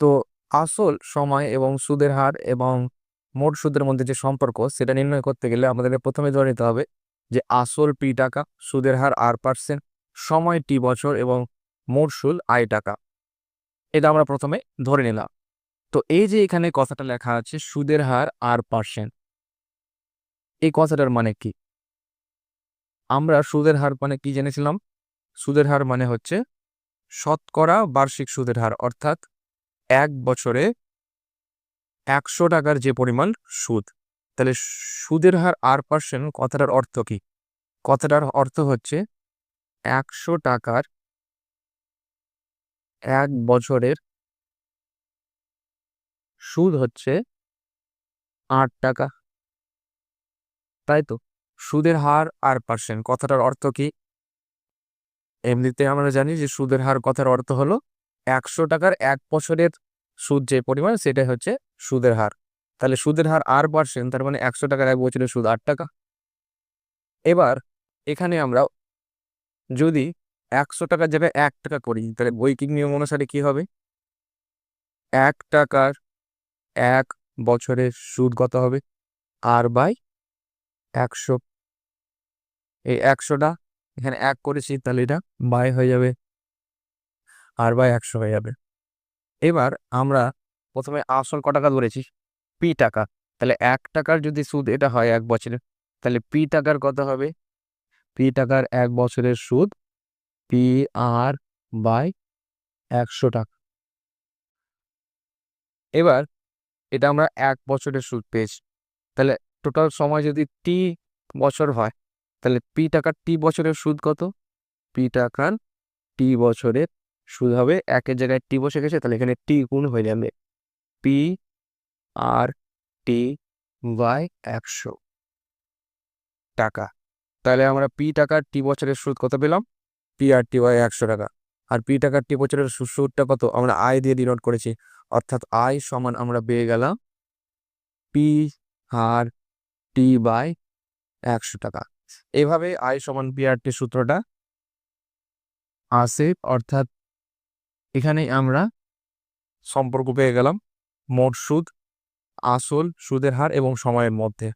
তো আসল সময় এবং সুদের হার এবং মোট সুদের মধ্যে যে সম্পর্ক, সেটা নির্ণয় করতে গেলে আমাদের প্রথমে ধরে নিতে হবে যে আসল পি টাকা, সুদের হার আর পার্সেন্ট সময় টি বছর এবং মোট সুদ আই টাকা। এটা আমরা প্রথমে ধরে নিলাম। তো এই যে এখানে কথাটা লেখা আছে, সুদের হার আর পার্সেন্ট এই কথাটার মানে কি? আমরা সুদের হার মানে কি জেনেছিলাম? সুদের হার মানে হচ্ছে শতকরা বার্ষিক সুদের হার, অর্থাৎ এক বছরে একশো টাকার যে পরিমাণ সুদ, তাহলে সুদের হার আর পার্সেন্ট কথাটার অর্থ কি? কথাটার অর্থ হচ্ছে একশো টাকার এক বছরের সুদ হচ্ছে আট টাকা। তাই তো? সুদের হার আর পার্সেন্ট কথাটার অর্থ কি? এমনিতে আমরা জানি যে সুদের হার কথার অর্থ হলো একশো টাকার এক বছরের সুদ যে পরিমাণ, সেটাই হচ্ছে সুদের হার। তাহলে সুদের হার আর পার্সেন্ট তার মানে একশো টাকার এক বছরের সুদ আট টাকা। এবার এখানে আমরা যদি একশো টাকার জায়গায় এক টাকা করি, তাহলে বৈকিক নিয়ম অনুসারে কি হবে? এক টাকার এক বছরের সুদ কত হবে? আর বাই একশো। এই একশোটা এখানে এক করেছি, তাহলে এটা বাই হয়ে যাবে। আর বাই একশো হয়ে যাবে। এবার আমরা প্রথমে আসল ক টাকা ধরেছি, পি টাকা। তাহলে এক টাকার যদি সুদ, এটা হয় এক বছরের তাহলে পি টাকার কত হবে? পি টাকার এক বছরের সুদ পি আর বাই একশো টাকা। এবার এটা আমরা এক বছরের সুদ পেয়েছি। তাহলে টোটাল সময় যদি টি বছর হয়, তাহলে পি টাকার টি বছরের সুদ কত? পি টাকার টি বছরের সুদ হবে একের জায়গায় টি বসে গেছে, তাহলে এখানে টি গুণ হয়ে যাবে। পি আর টি বাই একশো। টাকা। তাহলে আমরা পি টাকার টি বছরের সুদ কত পেলাম? পি আর টি বাই একশো টাকা। আর পি টাকার টি বছরের সুদটা কত? আমরা আয় দিয়ে ডিনোট করেছি। অর্থাৎ আয় সমান আমরা পেয়ে গেলাম পি আর টি বাই একশো টাকা। এভাবে আয় সমান পি আর টি সূত্রটা আসে। অর্থাৎ এখানে আমরা সম্পর্ক পেয়ে গেলাম। মোট সুদ আসল সুদের হার এবং সময়ের মধ্যে।